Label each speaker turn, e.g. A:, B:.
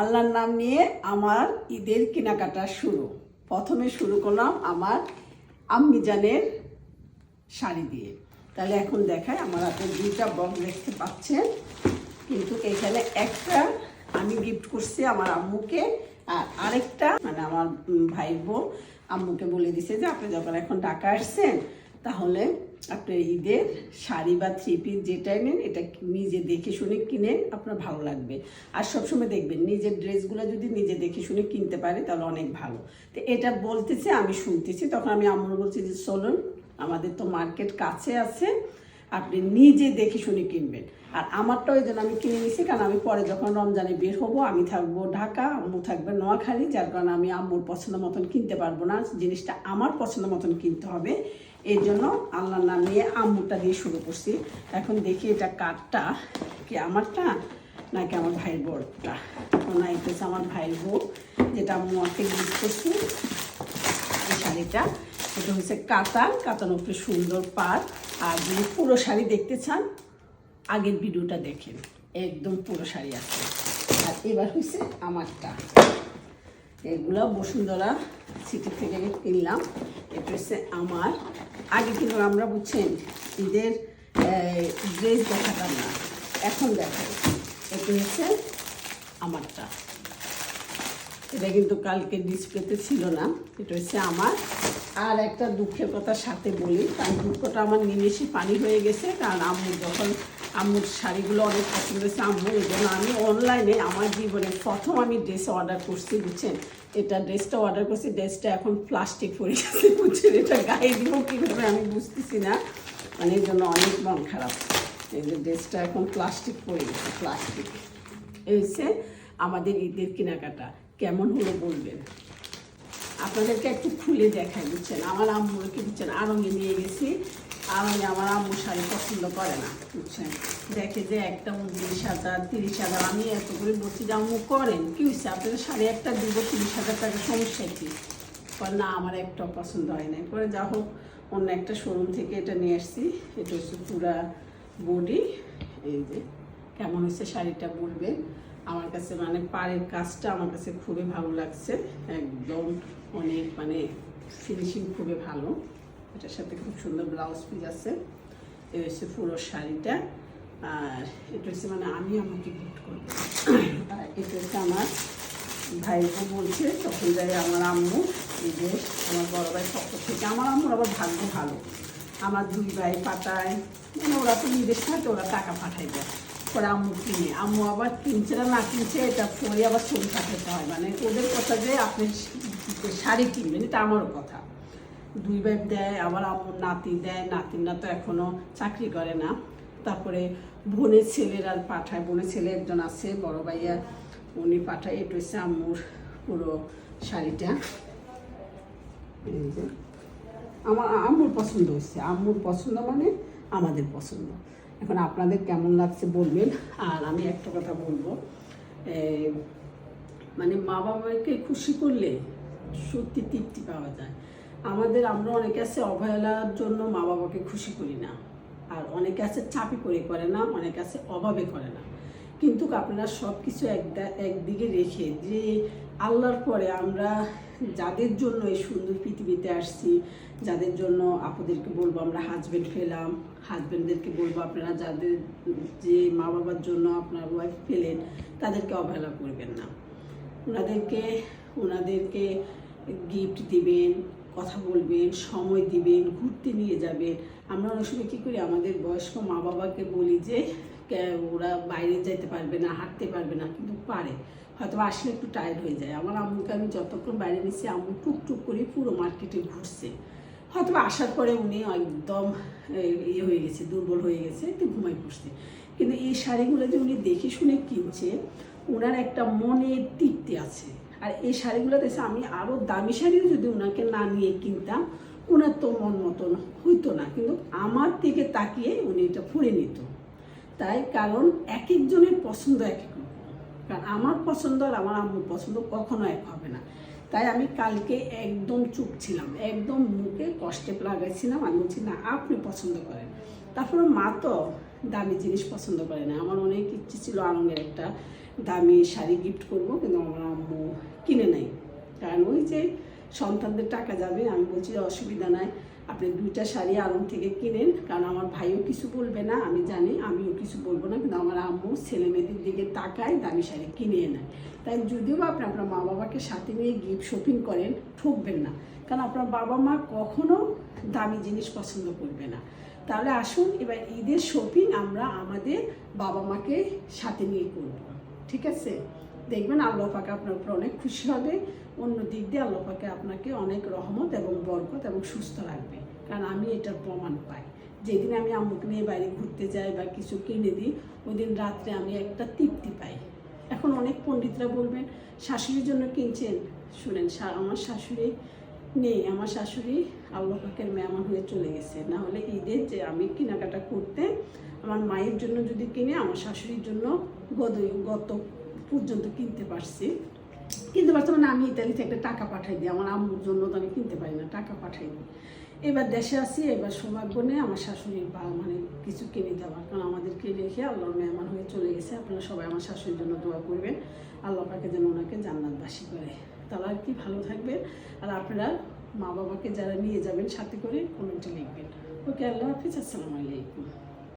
A: আল্লাহর নাম নিয়ে আমার ঈদের কেনাকাটা শুরু। প্রথমে শুরু করলাম আমার আম্মিজানের শাড়ি দিয়ে। তাহলে এখন দেখায় আমার হাতে দুইটা বক্স দেখতে পাচ্ছেন। কিন্তু এখানে একটা আমি গিফট করছি আমার আম্মুকে, আর আরেকটা মানে আমার ভাইয়ের বোন আম্মুকে বলে দিছে যে, আপনি যখন এখন ঢাকা আসছেন, তাহলে আপনার ঈদের শাড়ি বা থ্রি পিস যেটাই নেন, এটা নিজে দেখে শুনে কিনেন, আপনার ভালো লাগবে। আর সবসময় দেখবেন, নিজের ড্রেসগুলো যদি নিজে দেখে শুনে কিনতে পারে, তাহলে অনেক ভালো। তো এটা বলতেছে, আমি শুনতেছি, তখন আমি আম্মুর বলছি যে, চলুন, আমাদের তো মার্কেট কাছে আছে, আপনি নিজে দেখে শুনে কিনবেন। আর আমারটা ওই জন্য আমি কিনে নিছি কারণ আমি পরে যখন রমজানে বের হব, আমি থাকব ঢাকা, আম্মু থাকবে নোয়াখালী, যার কারণে আমি আম্মুর পছন্দ মতন কিনতে পারব না। জিনিসটা আমার পছন্দ মতন কিনতে হবে। এই জন্য আল্লাহর নাম নিয়ে আম্মুটা দিয়ে শুরু করছি। এখন দেখি এটা কাঠটা কি আমারটা নাকি আমার ভাইয়ের বোরটা। ওনা এটা হচ্ছে আমার ভাইয়ের বউ, যেটা আম্মু গিফট করছি। এই শাড়িটা, এটা হচ্ছে কাতান। কাতান উপরে সুন্দর পার আর যদি পুরো শাড়ি দেখতে চান, আগের ভিডিওটা দেখেন। একদম পুরো শাড়ি আছে। আর এবার হচ্ছে আমারটা। এগুলো বসুন্ধরা সিটি থেকে কিনলাম। এটা হচ্ছে আমার। আগে কিন্তু আমরা বুঝছেন, ঈদের ড্রেস দেখাতাম না। এখন দেখাই। এটা হচ্ছে আমারটা। এটা কিন্তু কালকে ডিসপ্লেতে ছিল না। এটা হচ্ছে আমার। আর একটা দুঃখের কথা সাথে বলি, কারণ দুঃখটা আমার নিমেষে পানি হয়ে গেছে, কারণ আম্মু যখন আম্মুর শাড়িগুলো অনেক পছন্দ হয়েছে আম্মু, এই জন্য আমি অনলাইনে আমার জীবনে প্রথম আমি ড্রেস অর্ডার করছি, বুঝছেন? এটা ড্রেসটা অর্ডার করছি, ড্রেসটা এখন প্লাস্টিক পরে গেছে, বুঝছেন? এটা গায়ে দিব কীভাবে আমি বুঝতেছি না। মানে জন্য অনেক মন খারাপ। এই যে ড্রেসটা এখন প্লাস্টিক পরে গেছে প্লাস্টিক এই আমাদের ঈদের কেনাকাটা, কেমন হলো বলবেন? আপনাদেরকে একটু খুলে দেখাই, বুঝছেন? আমার আম্মুকে বুঝছেন? আরঙে নিয়ে গেছি। আরঙে আমার আম্মু শাড়ি পছন্দ করে না, বুঝছেন? দেখে যে একটা উনত্রিশ হাজার, তিরিশ হাজার, আমি এত করে বলছি যে, আম্মু করেন, কি হচ্ছে আপনাদের শাড়ি একটা দিব, তিরিশ হাজার টাকা, সমস্যা কি? পরে না, আমার একটা পছন্দ হয় না পরে যা হোক, অন্য একটা শোরুম থেকে এটা নিয়ে আসছি। এটা হচ্ছে পুরা বডি এই যে, কেমন হচ্ছে শাড়িটা বলবে? আমার কাছে মানে পাড়ের কাজটা আমার কাছে খুবই ভালো লাগছে। একদম অনেক মানে ফিনিশিং খুবই ভালো। এটার সাথে খুব সুন্দর ব্লাউজ পিস আছে। এই হচ্ছে পুরো শাড়িটা। আর এটা হচ্ছে মানে আমি আমাকে গিফট করব। আর এটা হচ্ছে আমার ভাই ভাইকে বলছে, তখন যাই আমার আম্মু, এই যে আমার বড় ভাই পক্ষ থেকে। আমার আম্মুর আবার ভাগ্য ভালো। আমার দুই ভাই পাঠায় মানে ওরা তো বিদেশ থাকে ওরা টাকা পাঠাই দেয়। পরে আম্মু কিনে। আম্মু আবার কিনছে না না কিনছে, এটা পরে আবার ছবি পাঠাতে হয়। মানে ওদের কথা যে আপনি শাড়ি কিনবেন, এটা আমারও কথা। দুই ভাই দেয়, আবার আম্মুর নাতি দেয়, নাতির না তো এখনও চাকরি করে না। তারপরে বোনের ছেলেরা পাঠায়, বোনের ছেলে একজন আছে, বড় ভাইয়া, উনি পাঠায়, এটা হচ্ছে আম্মুর পুরো শাড়িটা। আমার আম্মুর পছন্দ হচ্ছে, আম্মুর পছন্দ মানে আমাদের পছন্দ। এখন আপনাদের কেমন লাগছে বলবেন, আর আমি একটা কথা বলব। মানে মা বাবাকে খুশি করলে সত্যি তৃপ্তি পাওয়া যায়। আমাদের, আমরা অনেকে আছে অবহেলার জন্য মা বাবাকে খুশি করি না। আর অনেকে আছে চাপি করে করে না, অনেকে আছে অভাবে করে না। কিন্তু আপনারা সব কিছু একদিকে রেখে যে আল্লাহর পরে আমরা যাদের জন্য এই সুন্দর পৃথিবীতে আসছি, যাদের জন্য আপনাদেরকে বলব আমরা হাজব্যান্ড পেলাম হাজব্যান্ডদেরকে বলব আপনারা যাদের, যে মা বাবার জন্য আপনার ওয়াইফ পেলেন, তাদেরকে অবহেলা করবেন না। ওনাদেরকে ওনাদেরকে গিফট দিবেন কথা বলবেন, সময় দিবেন, ঘুরতে নিয়ে যাবেন। আমরা অনেক সময় কী করি, আমাদের বয়স্ক মা বাবাকে বলি যে ওরা বাইরে যেতে পারবে না, হাঁটতে পারবে না। কিন্তু পারে। হয়তো আসলে একটু টায়ার্ড হয়ে যায়। আমার আম্মুকে আমি যতক্ষণ বাইরে নিচ্ছি আম্মু টুকটুক করে পুরো মার্কেটে ঘুরছে। হয়তো আসার পরে উনি একদম ইয়ে হয়ে গেছে, দুর্বল হয়ে গেছে, একটু ঘুমাই পড়ছে। কিন্তু এই শাড়িগুলো যে উনি দেখে শুনে কিনছে ওনার একটা মনের তৃপ্তি আছে। আর এই শাড়িগুলো দেখে আমি আরও দামি শাড়িও যদি ওনাকে না নিয়ে কিনতাম ওনার তো মন মতন হইতো না। কিন্তু আমার দিকে তাকিয়ে উনি এটা পরে নিত। তাই কারণ এক একজনের পছন্দ এক এক কারণ আমার পছন্দ আর আমার আম্মুর পছন্দ কখনো এক হবে না। তাই আমি কালকে একদম চুপ ছিলাম, একদম মুখে কষ্টে লাগাইছিলাম। আমি বলছি, না, আপনি পছন্দ করেন। তারপরে মা তো দামি জিনিস পছন্দ করে না। আমার অনেক ইচ্ছে ছিল আনন্দের একটা দামি শাড়ি গিফট করব, কিন্তু আমার আম্মু কিনে নেয় কারণ ওই যে সন্তানদের টাকা যাবে, আমি বলছি অসুবিধা নাই, আপনি দুইটা শাড়ি আলম থেকে কিনেন, কারণ আমার ভাইও কিছু বলবে না, আমি জানি, আমিও কিছু বলব না, কিন্তু আমার আম্মু ছেলে মেয়েদের দিকে তাকায় দামি শাড়ি কিনে নেয় তাই যদিও আপনি আপনার মা বাবাকে সাথে নিয়ে গিফট শপিং করেন, ঠকবেন না, কারণ আপনার বাবা মা কখনো দামি জিনিস পছন্দ করবে না। তাহলে আসুন, এবার ঈদের শপিং আমরা আমাদের বাবা মাকে সাথে নিয়ে করব, ঠিক আছে? দেখবেন আল্লাহ পাকে আপনার উপর অনেক খুশি হবে। অন্য দিক দিয়ে আল্লাহ পাকে আপনাকে অনেক রহমত এবং বরকত এবং সুস্থ রাখবে। কারণ আমি এটার প্রমাণ পাই। যেদিন আমি আম্মুকে নিয়ে বাইরে ঘুরতে যাই বা কিছু কিনে দিই ওই দিন রাত্রে আমি একটা তৃপ্তি পাই। এখন অনেক পণ্ডিতরা বলবেন, শাশুড়ির জন্য কিনছেন? শুনেন আমার শাশুড়ি নেই। আমার শাশুড়ি আল্লাহ পাকের মেহমান হয়ে চলে গেছে। না হলে ঈদের যে আমি কেনাকাটা করতে, আমার মায়ের জন্য যদি কিনে, আমার শাশুড়ির জন্য গত গত পর্যন্ত কিনতে পারছি। কিনতে পারছি মানে আমি ইতালি থেকে টাকা পাঠাই দিই। আমার আম্মুর জন্য তো আমি কিনতে পারি না, টাকা পাঠাই দিই। এবার দেশে আসি এবার সৌভাগ্য নেই, আমার শাশুড়ির বা মানে কিছু কিনে দেওয়ার। কারণ আমাদেরকে রেখে আল্লাহর মেহমান হয়ে চলে গেছে। আপনারা সবাই আমার শাশুড়ির জন্য দোয়া করবেন। আল্লাহ পাকে যেন ওনাকে জান্নাতবাসী করে। তাহলে আর কি, ভালো থাকবেন। আর আপনারা মা বাবাকে যারা নিয়ে যাবেন সাথে করে কমেন্টে লিখবেন। ওকে, আল্লাহ হাফিজ। আসসালামু আলাইকুম।